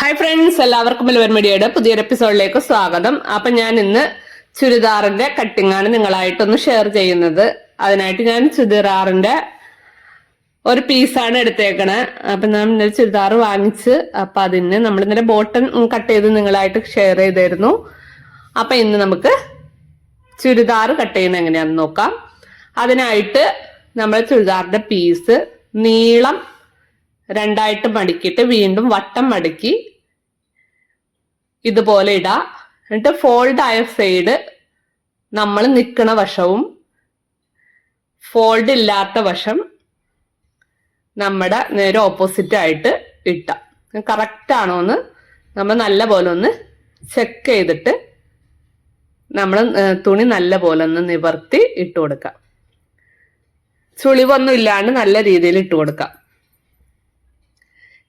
Hi friends എല്ലാവർക്കും മലവർ മീഡിയയുടെ പുതിയൊരു എപ്പിസോഡിലേക്ക് സ്വാഗതം. അപ്പൊ ഞാൻ ഇന്ന് ചുരിദാറിന്റെ കട്ടിംഗ് ആണ് നിങ്ങളായിട്ടൊന്ന് ഷെയർ ചെയ്യുന്നത്. അതിനായിട്ട് ഞാൻ ചുരിദാറിന്റെ ഒരു പീസാണ് എടുത്തേക്കണേ. അപ്പൊ ഞാൻ ഇന്നലെ ചുരിദാർ വാങ്ങിച്ച് അപ്പൊ അതിന് നമ്മൾ ഇന്നലെ ബോട്ടൺ കട്ട് ചെയ്ത് നിങ്ങളായിട്ട് ഷെയർ ചെയ്തായിരുന്നു അപ്പൊ ഇന്ന് നമുക്ക് ചുരിദാർ കട്ട് ചെയ്യുന്ന എങ്ങനെയാണെന്ന് നോക്കാം. അതിനായിട്ട് നമ്മൾ ചുരിദാറിന്റെ പീസ് നീളം രണ്ടായിട്ട് മടക്കിയിട്ട് വീണ്ടും വട്ടം മടക്കി ഇതുപോലെ ഇടാ. എന്നിട്ട് ഫോൾഡ് ആയ സൈഡ് നമ്മൾ നിൽക്കുന്ന വശവും ഫോൾഡ് ഇല്ലാത്ത വശം നമ്മുടെ നേരെ ഓപ്പോസിറ്റ് ആയിട്ട് ഇട്ട. കറക്റ്റ് ആണോ എന്ന് നമ്മൾ നല്ല പോലെ ഒന്ന് ചെക്ക് ചെയ്തിട്ട് നമ്മൾ തുണി നല്ല പോലെ ഒന്ന് നിവർത്തി ഇട്ട് കൊടുക്കാം. ചുളിവൊന്നും ഇല്ലാണ്ട് നല്ല രീതിയിൽ ഇട്ട് കൊടുക്കാം.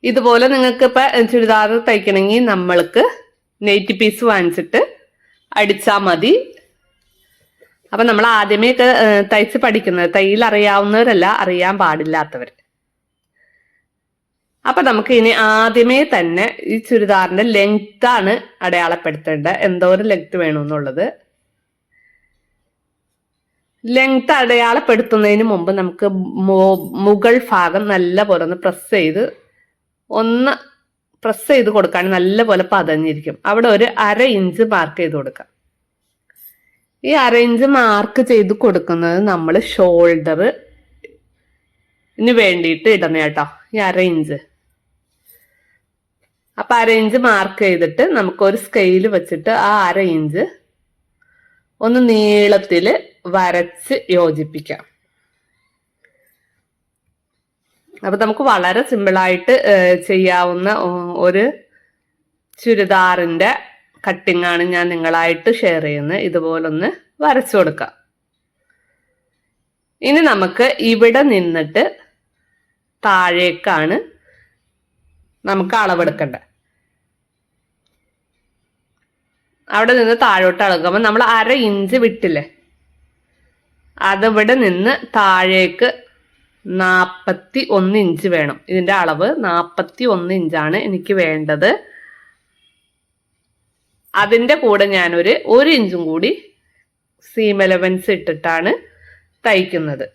ഇതുപോലെ നിങ്ങൾക്ക് ഇപ്പൊ ചുരിദാർ തയ്ക്കണമെങ്കിൽ നമ്മൾക്ക് നെയ്റ്റ് പീസ് വാങ്ങിച്ചിട്ട് അടിച്ചാൽ മതി. അപ്പൊ നമ്മൾ ആദ്യമേ തയ്ച്ച് പഠിക്കുന്നത്. തയ്യൽ അറിയാവുന്നവരല്ല അറിയാൻ പാടില്ലാത്തവർ അപ്പൊ നമുക്ക് ഇനി ആദ്യമേ തന്നെ ഈ ചുരിദാറിന്റെ ലെങ്ത് ആണ് അടയാളപ്പെടുത്തേണ്ടത്. എന്തോരം ലെങ്ത് വേണമെന്നുള്ളത് ലെങ്ത് അടയാളപ്പെടുത്തുന്നതിന് മുമ്പ് നമുക്ക് മുകൾ ഭാഗം നല്ല പോലെ ഒന്ന് പ്രസ് ചെയ്ത് ഒന്ന് പ്രസ് ചെയ്ത് കൊടുക്കാൻ നല്ല പോലെ പതഞ്ഞിരിക്കും. അവിടെ ഒരു അര ഇഞ്ച് മാർക്ക് ചെയ്ത് കൊടുക്കാം. ഈ അര ഇഞ്ച് മാർക്ക് ചെയ്ത് കൊടുക്കുന്നത് നമ്മൾ ഷോൾഡർ ഇന് വേണ്ടിയിട്ട് ഇടണ കേട്ടോ. ഈ അര ഇഞ്ച് അപ്പൊ അര ഇഞ്ച് മാർക്ക് ചെയ്തിട്ട് നമുക്ക് ഒരു സ്കെയിൽ വെച്ചിട്ട് ആ അര ഇഞ്ച് ഒന്ന് നീളത്തിൽ വരച്ച് യോജിപ്പിക്കാം. അപ്പൊ നമുക്ക് വളരെ സിമ്പിളായിട്ട് ചെയ്യാവുന്ന ഒരു ചുരിദാറിന്റെ കട്ടിംഗ് ആണ് ഞാൻ നിങ്ങളായിട്ട് ഷെയർ ചെയ്യുന്നത്. ഇതുപോലൊന്ന് വരച്ചു കൊടുക്കാം. ഇനി നമുക്ക് ഇവിടെ നിന്നിട്ട് താഴേക്കാണ് നമുക്ക് അളവെടുക്കേണ്ടത് അവിടെ നിന്ന് താഴോട്ട് അളക്കുമ്പോൾ നമ്മൾ അര ഇഞ്ച് വിട്ടില്ലേ? അതിവിടെ നിന്ന് താഴേക്ക് നാൽപ്പത്തി ഒന്ന് ഇഞ്ച് വേണം. ഇതിന്റെ അളവ് നാൽപ്പത്തി ഒന്ന് ഇഞ്ചാണ് എനിക്ക് വേണ്ടത്. അതിന്റെ കൂടെ ഞാനൊരു ഒരു ഇഞ്ചും കൂടി സീം എലവൻസ് ഇട്ടിട്ടാണ് തയ്ക്കുന്നത്.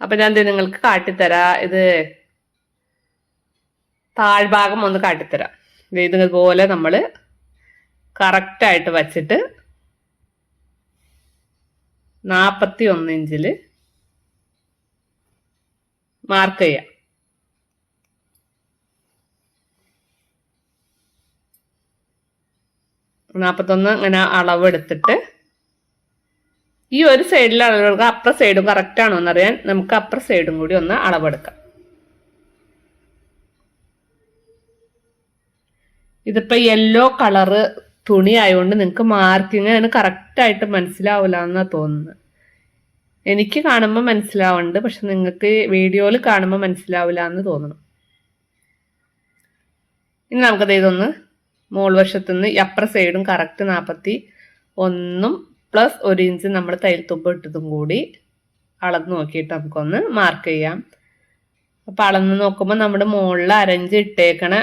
അപ്പം ഞാൻ നിങ്ങൾക്ക് കാട്ടിത്തരാ. ഇത് താഴ്ഭാഗം ഒന്ന് കാട്ടിത്തരാം. ഇതുപോലെ നമ്മൾ കറക്റ്റായിട്ട് വച്ചിട്ട് നാൽപ്പത്തി ഒന്ന് ഇഞ്ചിൽ മാർക്ക് ചെയ്യാം. നാൽപ്പത്തൊന്ന് ഇങ്ങനെ അളവെടുത്തിട്ട് ഈ ഒരു സൈഡിലെ അളവെടുക്കുക അപ്പുറ സൈഡും കറക്റ്റ് ആണോ എന്നറിയാൻ നമുക്ക് അപ്പുറ സൈഡും കൂടി ഒന്ന് അളവെടുക്കാം. ഇതിപ്പോൾ യെല്ലോ കളറ് തുണി ആയതുകൊണ്ട് നിങ്ങൾക്ക് മാർക്കിങ് അതിന് കറക്റ്റ് ആയിട്ട് മനസ്സിലാവില്ല എന്നാ തോന്നുന്നത്. എനിക്ക് കാണുമ്പോൾ മനസ്സിലാവുന്നുണ്ട് പക്ഷെ നിങ്ങൾക്ക് വീഡിയോയിൽ കാണുമ്പോൾ മനസ്സിലാവില്ല എന്ന് തോന്നണം. ഇനി നമുക്കത് ഇതൊന്ന് മോൾ വശത്തുനിന്ന് അപ്പുറ സൈഡും കറക്റ്റ് നാൽപ്പത്തി ഒന്നും പ്ലസ് ഒരു ഇഞ്ച് നമ്മൾ തയ്യൽ തുമ്പ് ഇട്ടതും കൂടി അളന്ന് നോക്കിയിട്ട് നമുക്കൊന്ന് മാർക്ക് ചെയ്യാം. അപ്പം അളന്ന് നോക്കുമ്പോൾ നമ്മുടെ മുകളിൽ അരഞ്ച് ഇട്ടേക്കണ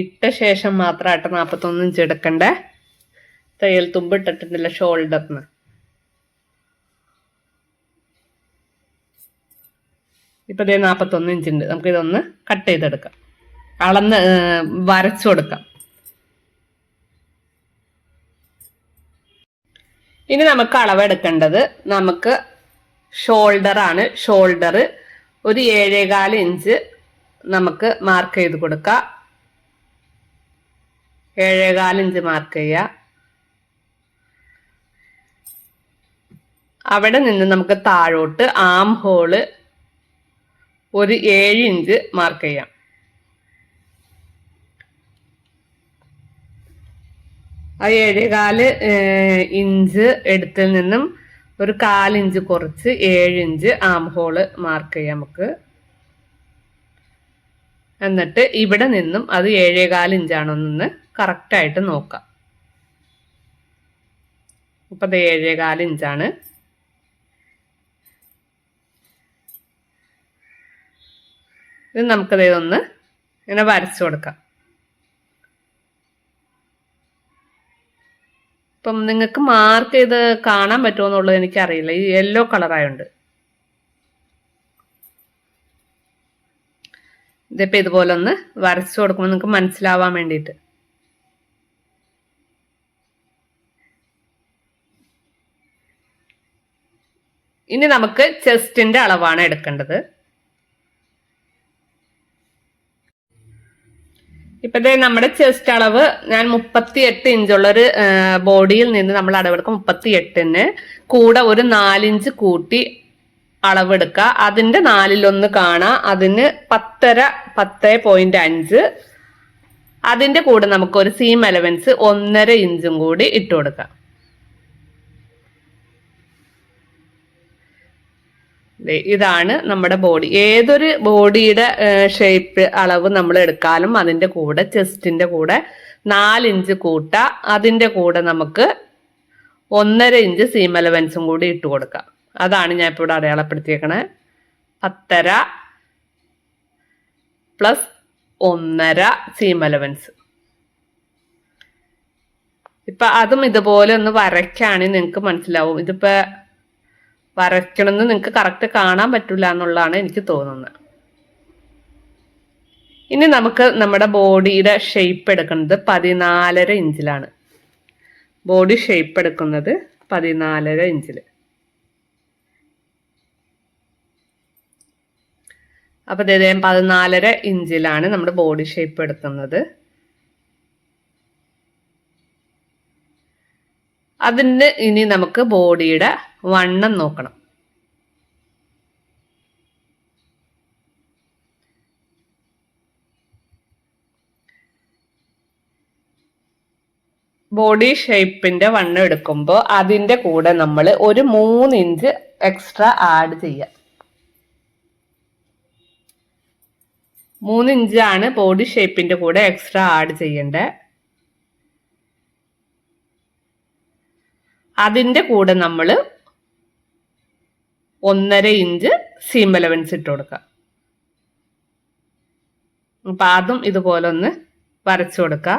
ഇട്ട ശേഷം മാത്രമായിട്ട് നാൽപ്പത്തൊന്ന് ഇഞ്ച് എടുക്കണ്ട? തയ്യൽ തുമ്പ് ഇട്ടിട്ടുണ്ടല്ല ഷോൾഡറിന് ഇപ്പം ഇതേ നാൽപ്പത്തൊന്ന് ഇഞ്ച് ഉണ്ട് നമുക്കിതൊന്ന് കട്ട് ചെയ്തെടുക്കാം. അളന്ന് വരച്ചു കൊടുക്കാം. ഇനി നമുക്ക് അളവെടുക്കേണ്ടത് നമുക്ക് ഷോൾഡർ ആണ്. ഷോൾഡർ ഒരു ഏഴേകാൽ ഇഞ്ച് നമുക്ക് മാർക്ക് ചെയ്ത് കൊടുക്കാം. ഏഴേകാൽ ഇഞ്ച് മാർക്ക് ചെയ്യുക. അവിടെ നിന്ന് നമുക്ക് താഴോട്ട് ആം ഹോൾ ഒരു ഏഴ് ഇഞ്ച് മാർക്ക് ചെയ്യാം. ആ ഏഴേകാൽ ഇഞ്ച് എടുത്തിൽ നിന്നും ഒരു കാലിഞ്ച് കുറച്ച് ഏഴ് ഇഞ്ച് ആം ഹോൾ മാർക്ക് ചെയ്യാം നമുക്ക്. എന്നിട്ട് ഇവിടെ നിന്നും അത് ഏഴേകാൽ ഇഞ്ചാണോ എന്ന് കറക്റ്റായിട്ട് നോക്കാം. മുപ്പത് അത് ഏഴേകാൽ ഇഞ്ചാണ്. ഇത് നമുക്കത് ഒന്ന് ഇങ്ങനെ വരച്ചു കൊടുക്കാം. ഇപ്പം നിങ്ങൾക്ക് മാർക്ക് ചെയ്ത് കാണാൻ പറ്റുമോ എന്നുള്ളത് എനിക്കറിയില്ല. ഈ യെല്ലോ കളറായുണ്ട് ഇതിപ്പോൾ ഇതുപോലെ ഒന്ന് വരച്ചു കൊടുക്കുമ്പോൾ നിങ്ങൾക്ക് മനസ്സിലാവാൻ വേണ്ടിയിട്ട്. ഇനി നമുക്ക് ചെസ്റ്റിന്റെ അളവാണ് എടുക്കേണ്ടത്. ഇപ്പത്തെ നമ്മുടെ ചെസ്റ്റ് അളവ് ഞാൻ മുപ്പത്തി എട്ട് ഇഞ്ചുള്ളൊരു ബോഡിയിൽ നിന്ന് നമ്മൾ അളവെടുക്കും മുപ്പത്തി എട്ടിന് കൂടെ ഒരു നാലിഞ്ച് കൂട്ടി അളവെടുക്കുക. അതിന്റെ നാലിലൊന്ന് കാണാം. അതിന് പത്തര പത്ത് പോയിന്റ് അഞ്ച്. അതിന്റെ കൂടെ നമുക്ക് ഒരു സീം അലവൻസ് ഒന്നര ഇഞ്ചും കൂടി ഇട്ട് കൊടുക്കാം ഇതാണ് നമ്മുടെ ബോഡി ഏതൊരു ബോഡിയുടെ ഷേപ്പ് അളവ് നമ്മൾ എടുക്കാലും അതിന്റെ കൂടെ ചെസ്റ്റിന്റെ കൂടെ നാലിഞ്ച് കൂട്ട അതിന്റെ കൂടെ നമുക്ക് ഒന്നര ഇഞ്ച് സീമലവൻസും കൂടി ഇട്ട് കൊടുക്കാം. അതാണ് ഞാൻ ഇപ്പോൾ ഇവിടെ അടയാളപ്പെടുത്തിയേക്കണേ. പത്തര പ്ലസ് ഒന്നര സീം അലവൻസ് ഇപ്പൊ അതും ഇതുപോലെ ഒന്ന് വരയ്ക്കുകയാണെങ്കിൽ നിങ്ങൾക്ക് മനസ്സിലാവും. ഇതിപ്പോ വരയ്ക്കണമെന്ന് നിങ്ങൾക്ക് കറക്റ്റ് കാണാൻ പറ്റില്ല എന്നുള്ളതാണ് എനിക്ക് തോന്നുന്നത്. ഇനി നമുക്ക് നമ്മുടെ ബോഡിയുടെ ഷേപ്പ് എടുക്കുന്നത് പതിനാലര ഇഞ്ചിലാണ്. ബോഡി ഷേപ്പ് എടുക്കുന്നത് പതിനാലര ഇഞ്ചിൽ അപ്പോൾ ഇതേ പതിനാലര ഇഞ്ചിലാണ് നമ്മുടെ ബോഡി ഷേപ്പ് എടുക്കുന്നത്. അതിന് ഇനി നമുക്ക് ബോഡിയുടെ വണ്ണം നോക്കണം. ബോഡി ഷേപ്പിന്റെ വണ്ണം എടുക്കുമ്പോൾ അതിന്റെ കൂടെ നമ്മൾ ഒരു മൂന്ന് ഇഞ്ച് എക്സ്ട്രാ ആഡ് ചെയ്യാം. മൂന്ന് ഇഞ്ചാണ് ബോഡി ഷേപ്പിന്റെ കൂടെ എക്സ്ട്രാ ആഡ് ചെയ്യേണ്ടത്. അതിന്റെ കൂടെ നമ്മൾ ഒന്നര ഇഞ്ച് സീം അലവൻസ് ഇട്ട് കൊടുക്കാം അപ്പം അതും ഇതുപോലെ ഒന്ന് വരച്ചു കൊടുക്കുക.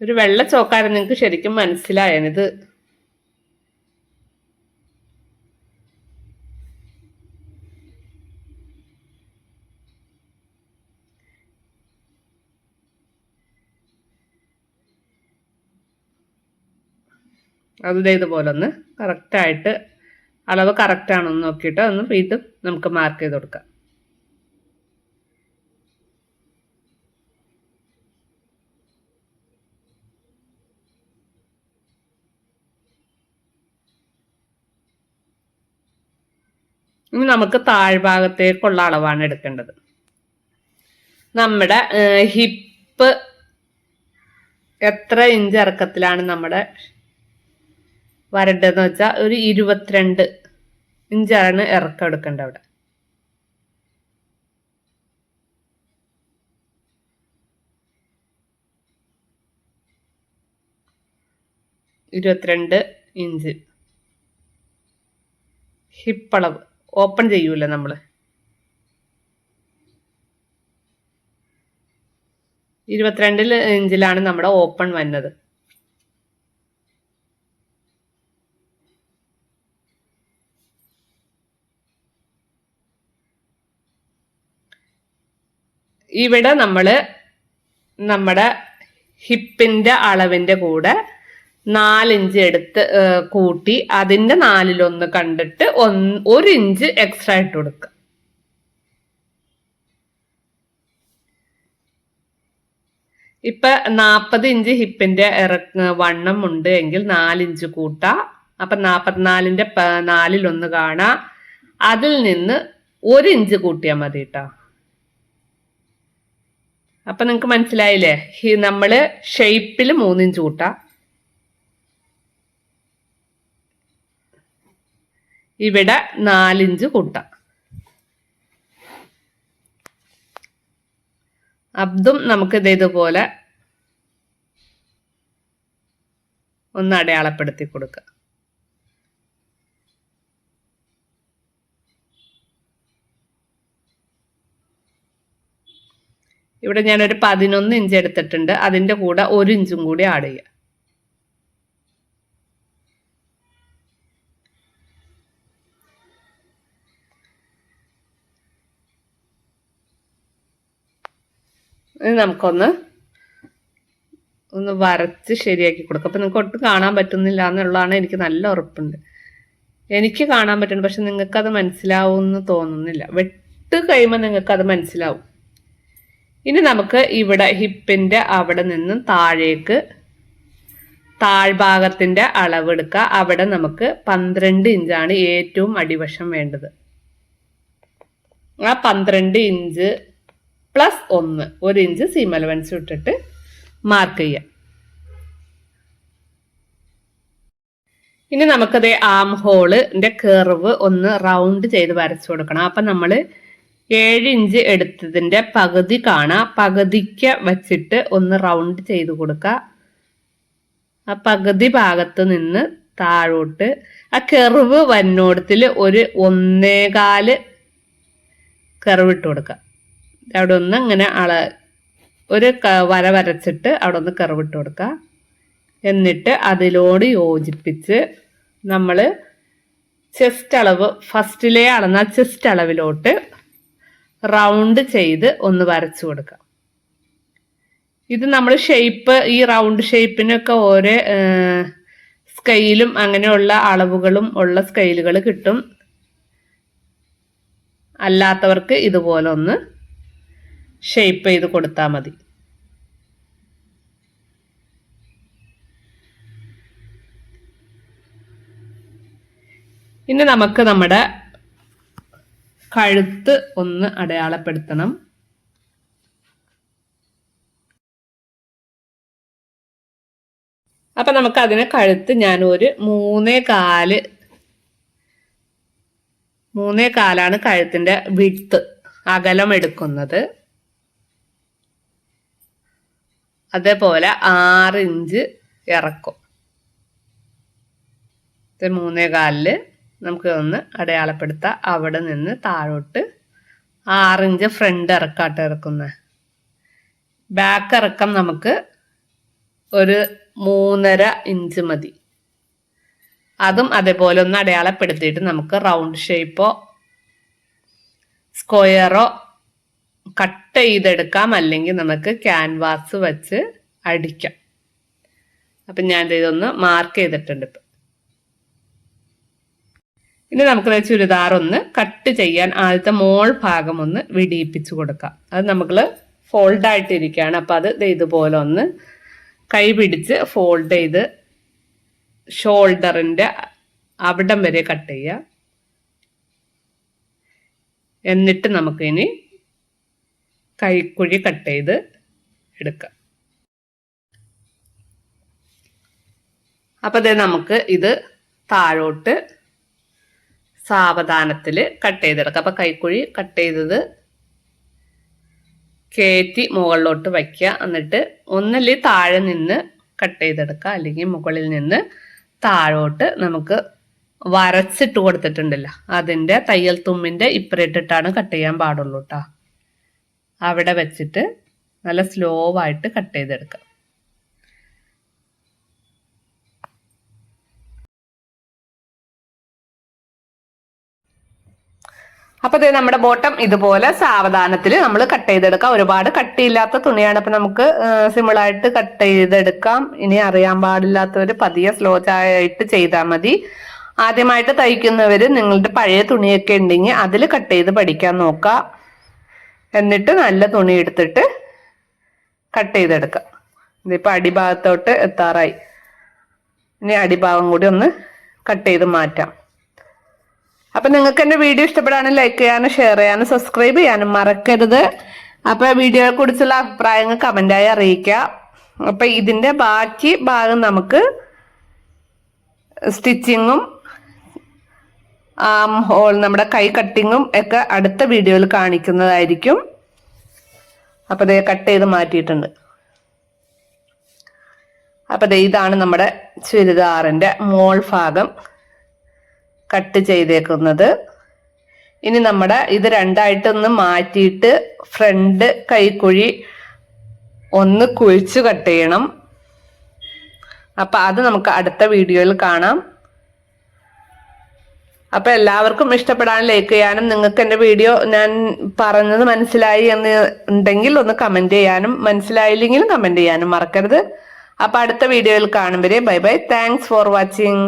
ഒരു വെള്ള ചോക്കാരം നിങ്ങൾക്ക് ശരിക്കും മനസ്സിലായത് അത് ഇതുപോലെ ഒന്ന് കറക്റ്റായിട്ട് അളവ് കറക്റ്റ് ആണോ എന്ന് നോക്കിയിട്ട് ഒന്ന് വീണ്ടും നമുക്ക് മാർക്ക് ചെയ്ത് കൊടുക്കാം. ഇനി നമുക്ക് താഴ്ഭാഗത്തേക്കുള്ള അളവാണ് എടുക്കേണ്ടത്. നമ്മുടെ ഹിപ്പ് എത്ര ഇഞ്ച് ഇറക്കത്തിലാണ് നമ്മുടെ വരണ്ടതെന്ന് വെച്ചാൽ ഒരു ഇരുപത്തിരണ്ട് ഇഞ്ചാണ് ഇറക്കം എടുക്കേണ്ടത് അവിടെ. ഇരുപത്തിരണ്ട് ഇഞ്ച്. ഹിപ്പളവ്. ഓപ്പൺ ചെയ്യൂല നമ്മൾ ഇരുപത്തിരണ്ടിൽ ഇഞ്ചിലാണ് നമ്മുടെ ഓപ്പൺ വന്നത്. ഇവിടെ നമ്മൾ നമ്മുടെ ഹിപ്പിന്റെ അളവിന്റെ കൂടെ നാലിഞ്ച് എടുത്ത് കൂട്ടി അതിന്റെ നാലിലൊന്ന് കണ്ടിട്ട് ഒന്ന് ഒരു ഇഞ്ച് എക്സ്ട്രാ ഇട്ട് കൊടുക്കുക ഇപ്പൊ നാൽപ്പത് ഇഞ്ച് ഹിപ്പിന്റെ ഇറ വണ്ണം ഉണ്ട് എങ്കിൽ നാലിഞ്ച് കൂട്ടാ. അപ്പൊ നാൽപ്പത്തിനാലിന്റെ നാലിലൊന്ന് കാണാ. അതിൽ നിന്ന് ഒരു ഇഞ്ച് കൂട്ടിയാൽ മതി കേട്ടോ അപ്പൊ നിങ്ങൾക്ക് മനസ്സിലായില്ലേ? നമ്മൾ ഷേപ്പിൽ മൂന്നിഞ്ച് കൂട്ടാം. ഇവിടെ നാലിഞ്ച് കൂട്ടാം. അബ്ദും നമുക്ക് ഇതേതുപോലെ ഒന്ന് അടയാളപ്പെടുത്തി കൊടുക്കുക ഇവിടെ ഞാനൊരു പതിനൊന്ന് ഇഞ്ച് എടുത്തിട്ടുണ്ട്. അതിന്റെ കൂടെ ഒരു ഇഞ്ചും കൂടി ആഡ് ചെയ്യുക ഇനി നമുക്കൊന്ന് ഒന്ന് വരച്ച് ശരിയാക്കി കൊടുക്കും. അപ്പം നിങ്ങൾക്ക് ഒട്ടും കാണാൻ പറ്റുന്നില്ല എന്നുള്ളതാണ് എനിക്ക് നല്ല ഉറപ്പുണ്ട്. എനിക്ക് കാണാൻ പറ്റുന്നു പക്ഷെ നിങ്ങൾക്കത് മനസ്സിലാവുമെന്ന് തോന്നുന്നില്ല. വെട്ട് കഴിയുമ്പോൾ നിങ്ങൾക്കത് മനസ്സിലാവും. ഇനി നമുക്ക് ഇവിടെ ഹിപ്പിന്റെ അവിടെ നിന്നും താഴേക്ക് താഴ്ഭാഗത്തിന്റെ അളവെടുക്കുക അവിടെ നമുക്ക് പന്ത്രണ്ട് ഇഞ്ചാണ് ഏറ്റവും അടിവശം വേണ്ടത്. ആ പന്ത്രണ്ട് ഇഞ്ച് പ്ലസ് ഒന്ന് ഒരു ഇഞ്ച് സീം അലവൻസ് ഇട്ടിട്ട് മാർക്ക് ചെയ്യാം. ഇനി നമുക്കത് ആം ഹോളിന്റെ കെർവ് ഒന്ന് റൗണ്ട് ചെയ്ത് വരച്ചു കൊടുക്കണം. അപ്പം നമ്മൾ ഏഴ് ഇഞ്ച് എടുത്തതിന്റെ പകുതി കാണാം. പകുതിക്ക് വച്ചിട്ട് ഒന്ന് റൗണ്ട് ചെയ്ത് കൊടുക്കുക ആ പകുതി ഭാഗത്ത് നിന്ന് താഴോട്ട് ആ കെറിവ് വന്നോടത്തിൽ ഒരു ഒന്നേകാൽ കെറിവ് ഇട്ട് കൊടുക്കുക അവിടെ ഒന്ന് ഇങ്ങനെ അള ഒരു വര വരച്ചിട്ട് അവിടെ ഒന്ന് കറിവിട്ട് കൊടുക്കുക എന്നിട്ട് അതിലോട് യോജിപ്പിച്ച് നമ്മൾ ചെസ്റ്റ് അളവ് ഫസ്റ്റിലെ അളന്ന ചെസ്റ്റ് അളവിലോട്ട് റൗണ്ട് ചെയ്ത് ഒന്ന് വരച്ചു കൊടുക്കുക ഇത് നമ്മൾ ഷേപ്പ് ഈ റൗണ്ട് ഷേപ്പിനൊക്കെ ഓരോ സ്കെയിലും അങ്ങനെയുള്ള അളവുകളും ഉള്ള സ്കെയിലുകൾ കിട്ടും. അല്ലാത്തവർക്ക് ഇതുപോലെ ഒന്ന് ഷേപ്പ് ചെയ്ത് കൊടുത്താൽ മതി. ഇനി നമുക്ക് നമ്മുടെ കഴുത്ത് ഒന്ന് അടയാളപ്പെടുത്തണം. അപ്പൊ നമുക്ക് അതിനെ കഴുത്ത് ഞാൻ ഒരു മൂന്നേ കാൽ മൂന്നേ കാലാണ് കഴുത്തിന്റെ വിത്ത് അകലം എടുക്കുന്നത് അതേപോലെ ആറ് ഇഞ്ച് ഇറക്കും മൂന്നേ കാലിൽ. നമുക്ക് ഒന്ന് അടയാളപ്പെടുത്താം. അവിടെ നിന്ന് താഴോട്ട് ആറിഞ്ച് ഫ്രണ്ട് ഇറക്കാട്ട് ഇറക്കുന്നത് ബാക്ക് ഇറക്കം നമുക്ക് ഒരു മൂന്നര ഇഞ്ച് മതി. അതും അതേപോലെ ഒന്ന് അടയാളപ്പെടുത്തിയിട്ട് നമുക്ക് റൗണ്ട് ഷേപ്പോ സ്ക്വയറോ കട്ട് ചെയ്തെടുക്കാം. അല്ലെങ്കിൽ നമുക്ക് ക്യാൻവാസ് വെച്ച് അടിക്കാം. അപ്പം ഞാൻ ഇതൊന്ന് മാർക്ക് ചെയ്തിട്ടുണ്ട് ഇപ്പം. ഇനി നമുക്ക് ചുരിദാർ ഒന്ന് കട്ട് ചെയ്യാൻ ആദ്യത്തെ മോൾ ഭാഗം ഒന്ന് വിടിയിപ്പിച്ച് കൊടുക്കാം. അത് നമ്മൾ ഫോൾഡ് ആയിട്ടിരിക്കുകയാണ്. അപ്പം അത് ഇതുപോലെ ഒന്ന് കൈ പിടിച്ച് ഫോൾഡ് ചെയ്ത് ഷോൾഡറിന്റെ അവിടം വരെ കട്ട് ചെയ്യുക എന്നിട്ട് നമുക്കിനി കൈക്കുഴി കട്ട് ചെയ്ത് എടുക്കാം. അപ്പം അതേ നമുക്ക് ഇത് താഴോട്ട് സാവധാനത്തിൽ കട്ട് ചെയ്തെടുക്കുക അപ്പം കൈക്കുഴി കട്ട് ചെയ്തത് കയറ്റി മുകളിലോട്ട് വയ്ക്കുക എന്നിട്ട് ഒന്നല്ലേ താഴെ നിന്ന് കട്ട് ചെയ്തെടുക്കുക അല്ലെങ്കിൽ മുകളിൽ നിന്ന് താഴോട്ട് നമുക്ക് വരച്ചിട്ട് കൊടുത്തിട്ടുണ്ടല്ലോ. അതിന്റെ തയ്യൽ തുമ്മിന്റെ ഇപ്പറിട്ടിട്ടാണ് കട്ട് ചെയ്യാൻ പാടുള്ളൂ കേട്ടോ അവിടെ വെച്ചിട്ട് നല്ല സ്ലോ ആയിട്ട് കട്ട് ചെയ്തെടുക്കുക അപ്പൊ ഇത് നമ്മുടെ ബോട്ടം ഇതുപോലെ സാവധാനത്തിൽ നമ്മൾ കട്ട് ചെയ്തെടുക്കാം. ഒരുപാട് കട്ടിയില്ലാത്ത തുണിയാണ്. അപ്പൊ നമുക്ക് സിമ്പിളായിട്ട് കട്ട് ചെയ്തെടുക്കാം. ഇനി അറിയാൻ പാടില്ലാത്തവർ പതിയെ സ്ലോ ആയിട്ട് ചെയ്താൽ മതി. ആദ്യമായിട്ട് തയ്ക്കുന്നവർ നിങ്ങളുടെ പഴയ തുണിയൊക്കെ ഉണ്ടെങ്കിൽ അതിൽ കട്ട് ചെയ്ത് പഠിക്കാൻ നോക്കുക. എന്നിട്ട് നല്ല തുണി എടുത്തിട്ട് കട്ട് ചെയ്തെടുക്കാം. ഇതിപ്പോൾ അടിഭാഗത്തോട്ട് എത്താറായി. ഇനി അടിഭാഗം കൂടി ഒന്ന് കട്ട് ചെയ്ത് മാറ്റാം. അപ്പൊ നിങ്ങൾക്ക് എന്റെ വീഡിയോ ഇഷ്ടപ്പെടാനും ലൈക്ക് ചെയ്യാനും ഷെയർ ചെയ്യാനും സബ്സ്ക്രൈബ് ചെയ്യാനും മറക്കരുത്. അപ്പൊ വീഡിയോയെ കുറിച്ചുള്ള അഭിപ്രായങ്ങൾ കമന്റായി അറിയിക്കാം അപ്പൊ ഇതിന്റെ ബാക്കി ഭാഗം നമുക്ക് സ്റ്റിച്ചിങ്ങും ആം ഹോൾ നമ്മുടെ കൈ കട്ടിങ്ങും ഒക്കെ അടുത്ത വീഡിയോയിൽ കാണിക്കുന്നതായിരിക്കും. അപ്പൊ ദേ കട്ട് ചെയ്ത് മാറ്റിയിട്ടുണ്ട്. അപ്പൊ ദേ ഇതാണ് നമ്മുടെ ചുരിദാറിന്റെ മോൾ ഭാഗം. കട്ട് ചെയ്തേക്കുന്നത്. ഇനി നമ്മുടെ ഇത് രണ്ടായിട്ടൊന്ന് മാറ്റിയിട്ട് ഫ്രണ്ട് കൈക്കുഴി ഒന്ന് കുഴിച്ചു കട്ട് ചെയ്യണം. അപ്പൊ അത് നമുക്ക് അടുത്ത വീഡിയോയിൽ കാണാം. അപ്പൊ എല്ലാവർക്കും ഇഷ്ടപ്പെടാൻ ലൈക്ക് ചെയ്യാനും നിങ്ങൾക്ക് എന്റെ വീഡിയോ ഞാൻ പറഞ്ഞത് മനസ്സിലായി എന്ന് ഉണ്ടെങ്കിൽ ഒന്ന് കമന്റ് ചെയ്യാനും മനസ്സിലായില്ലെങ്കിലും കമന്റ് ചെയ്യാനും മറക്കരുത്. അപ്പൊ അടുത്ത വീഡിയോയിൽ കാണും വരെ. Bye bye thanks for watching